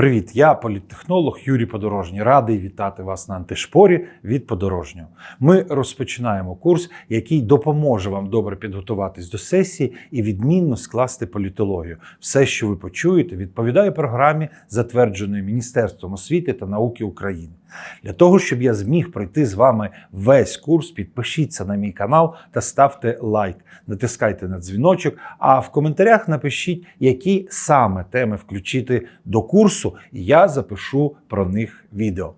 Привіт, я політтехнолог Юрій Подорожній. Радий вітати вас на антишпорі від подорожнього. Ми розпочинаємо курс, який допоможе вам добре підготуватись до сесії і відмінно скласти політологію. Все, що ви почуєте, відповідає програмі, затвердженої Міністерством освіти та науки України. Для того, щоб я зміг пройти з вами весь курс, підпишіться на мій канал та ставте лайк, натискайте на дзвіночок. А в коментарях напишіть, які саме теми включити до курсу, і я запишу про них відео.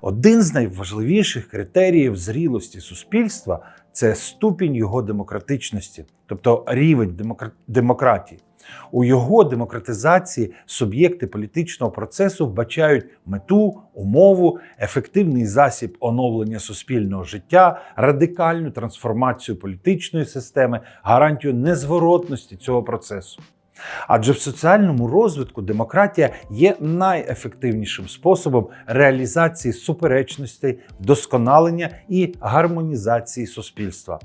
Один з найважливіших критеріїв зрілості суспільства це ступінь його демократичності, тобто рівень демократії. У його демократизації суб'єкти політичного процесу вбачають мету, умову, ефективний засіб оновлення суспільного життя, радикальну трансформацію політичної системи, гарантію незворотності цього процесу. Адже в соціальному розвитку демократія є найефективнішим способом реалізації суперечностей, вдосконалення і гармонізації суспільства.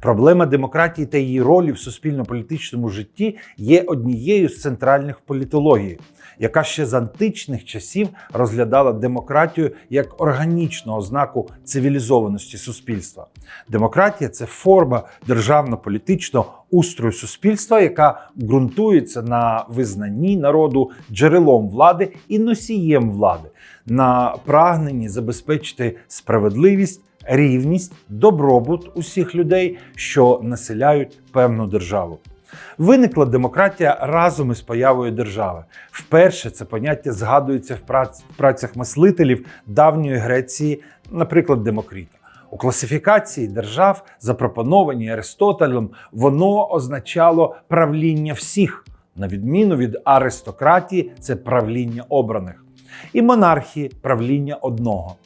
Проблема демократії та її ролі в суспільно-політичному житті є однією з центральних політології, яка ще з античних часів розглядала демократію як органічну ознаку цивілізованості суспільства. Демократія це форма державно-політичного устрою суспільства, яка ґрунтується на визнанні народу джерелом влади і носієм влади, на прагненні забезпечити справедливість рівність, добробут усіх людей, що населяють певну державу. Виникла демократія разом із появою держави. Вперше це поняття згадується в, прац- в працях мислителів давньої Греції, наприклад, Демокріта. У класифікації держав, запропонованій Аристотелем, воно означало правління всіх, на відміну від аристократії, це правління обраних, і монархії правління одного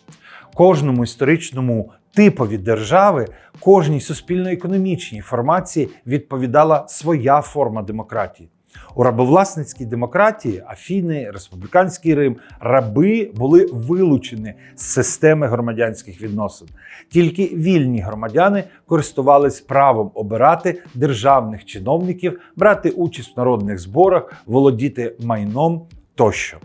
кожному історичному типові держави, кожній суспільно-економічній формації відповідала своя форма демократії. У рабовласницькій демократії Афіни, Республіканський Рим, раби були вилучені з системи громадянських відносин. Тільки вільні громадяни користувались правом обирати державних чиновників, брати участь в народних зборах, володіти майном тощо.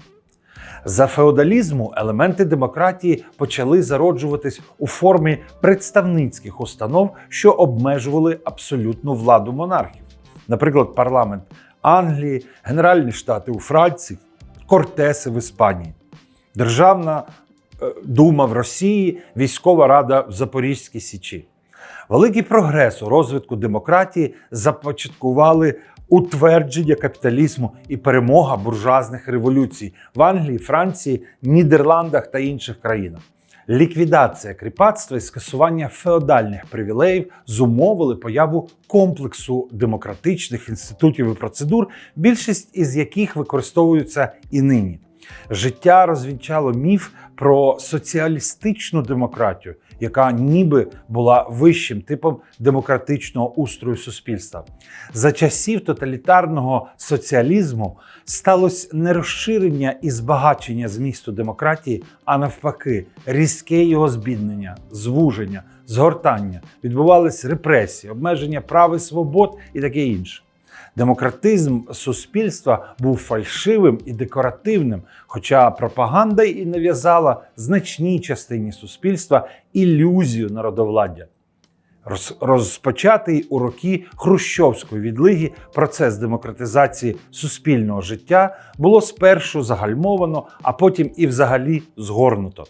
За феодалізму елементи демократії почали зароджуватись у формі представницьких установ, що обмежували абсолютну владу монархів. Наприклад, парламент Англії, Генеральні штати у Франції, Кортеси в Іспанії, Державна е, дума в Росії, військова рада в Запорізькій Січі. Великий прогрес у розвитку демократії започаткували утвердження капіталізму і перемога буржуазних революцій в Англії, Франції, Нідерландах та інших країнах. Ліквідація кріпацтва і скасування феодальних привілеїв зумовили появу комплексу демократичних інститутів і процедур, більшість із яких використовуються і нині. Життя розвінчало міф про соціалістичну демократію, яка ніби була вищим типом демократичного устрою суспільства. За часів тоталітарного соціалізму сталося не розширення і збагачення змісту демократії, а навпаки, різке його збіднення, звуження, згортання, відбувались репресії, обмеження прав і свобод і таке інше. Демократизм суспільства був фальшивим і декоративним, хоча пропаганда і нав'язала значній частині суспільства ілюзію народовладдя. Розпочатий у роки Хрущовської відлиги процес демократизації суспільного життя було спершу загальмовано, а потім і взагалі згорнуто.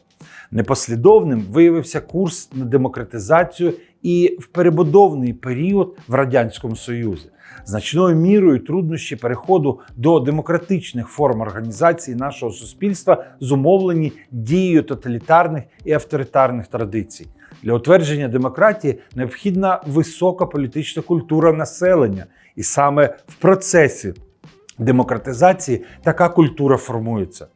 Непослідовним виявився курс на демократизацію і в перебудовний період в Радянському Союзі. Значною мірою труднощі переходу до демократичних форм організації нашого суспільства зумовлені дією тоталітарних і авторитарних традицій. Для утвердження демократії необхідна висока політична культура населення, і саме в процесі демократизації така культура формується.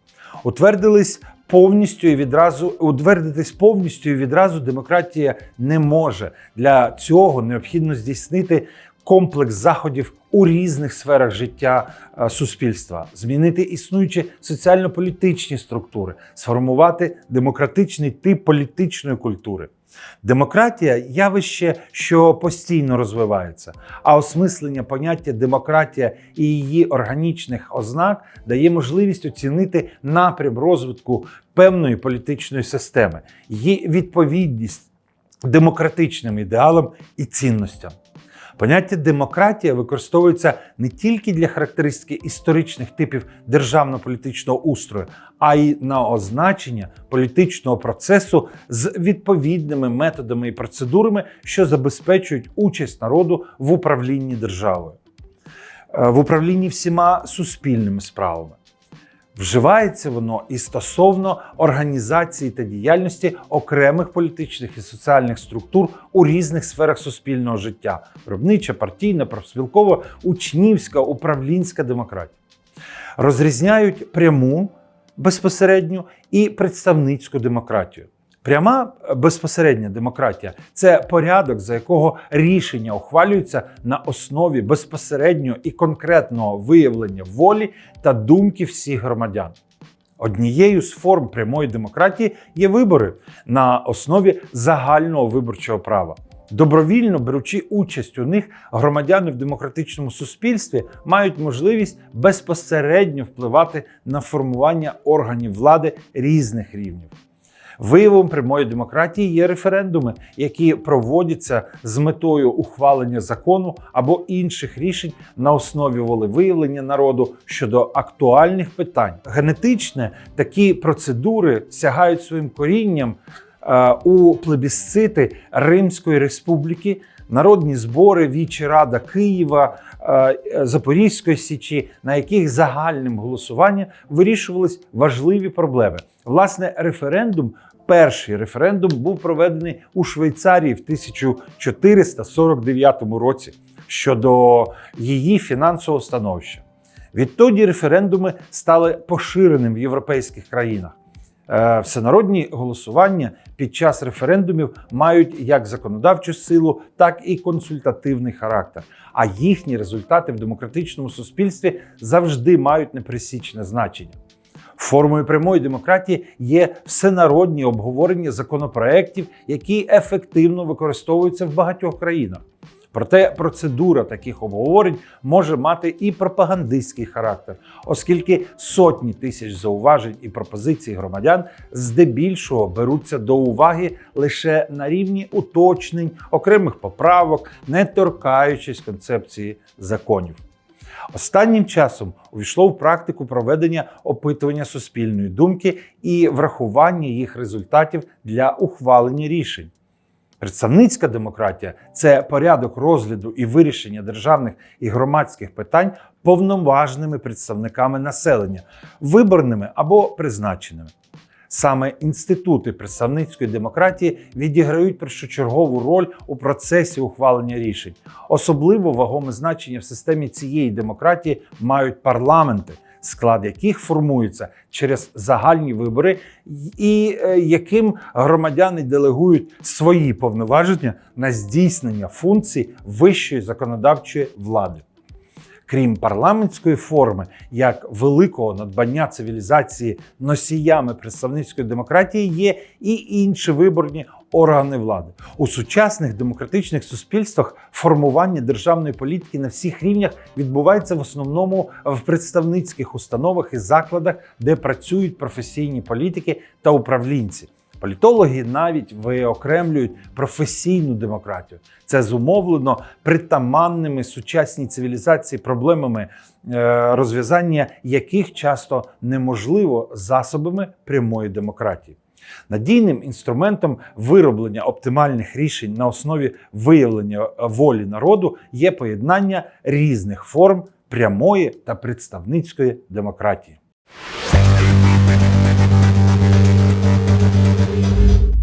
Утвердились повністю і відразу утвердитись повністю і відразу демократія не може. Для цього необхідно здійснити комплекс заходів у різних сферах життя е, суспільства, змінити існуючі соціально-політичні структури, сформувати демократичний тип політичної культури. Демократія явище, що постійно розвивається, а осмислення поняття демократія і її органічних ознак дає можливість оцінити напрям розвитку певної політичної системи, її відповідність демократичним ідеалам і цінностям. Поняття демократія використовується не тільки для характеристики історичних типів державно-політичного устрою, а й на означення політичного процесу з відповідними методами і процедурами, що забезпечують участь народу в управлінні державою, е, в управлінні всіма суспільними справами. Вживається воно і стосовно організації та діяльності окремих політичних і соціальних структур у різних сферах суспільного життя: виробнича, партійна, профспілкова, учнівська, управлінська демократія. Розрізняють пряму безпосередню і представницьку демократію. Пряма безпосередня демократія це порядок, за якого рішення ухвалюються на основі безпосереднього і конкретного виявлення волі та думки всіх громадян. Однією з форм прямої демократії є вибори на основі загального виборчого права. Добровільно беручи участь у них, громадяни в демократичному суспільстві мають можливість безпосередньо впливати на формування органів влади різних рівнів. Виявом прямої демократії є референдуми, які проводяться з метою ухвалення закону або інших рішень на основі волевиявлення народу щодо актуальних питань. Генетичне такі процедури сягають своїм корінням е, у плебісцити Римської республіки. Народні збори Вічі Рада Києва, Запорізької Січі, на яких загальним голосуванням вирішувались важливі проблеми. Власне, референдум, перший референдум був проведений у Швейцарії в 1449 році щодо її фінансового становища. Відтоді референдуми стали поширеним в європейських країнах. Е, Всенародні голосування під час референдумів мають як законодавчу силу, так і консультативний характер. А їхні результати в демократичному суспільстві завжди мають непресічне значення. Формою прямої демократії є всенародні обговорення законопроєктів, які ефективно використовуються в багатьох країнах. Проте процедура таких обговорень може мати і пропагандистський характер, оскільки сотні тисяч зауважень і пропозицій громадян здебільшого беруться до уваги лише на рівні уточнень, окремих поправок, не торкаючись концепції законів. Останнім часом увійшло в практику проведення опитування суспільної думки і врахування їх результатів для ухвалення рішень. Представницька демократія це порядок розгляду і вирішення державних і громадських питань повноважними представниками населення, виборними або призначеними. Саме інститути представницької демократії відіграють першочергову роль у процесі ухвалення рішень. Особливо вагоме значення в системі цієї демократії мають парламенти, склад яких формується через загальні вибори, і е, яким громадяни делегують свої повноваження на здійснення функцій вищої законодавчої влади. Крім парламентської форми, як великого надбання цивілізації носіями представницької демократії, є і інші виборні органи влади у сучасних демократичних суспільствах. Формування державної політики на всіх рівнях відбувається в основному в представницьких установах і закладах, де працюють професійні політики та управлінці. Політологи навіть виокремлюють професійну демократію. Це зумовлено притаманними сучасній цивілізації проблемами, е, розв'язання яких часто неможливо засобами прямої демократії. Надійним інструментом вироблення оптимальних рішень на основі виявлення волі народу є поєднання різних форм прямої та представницької демократії.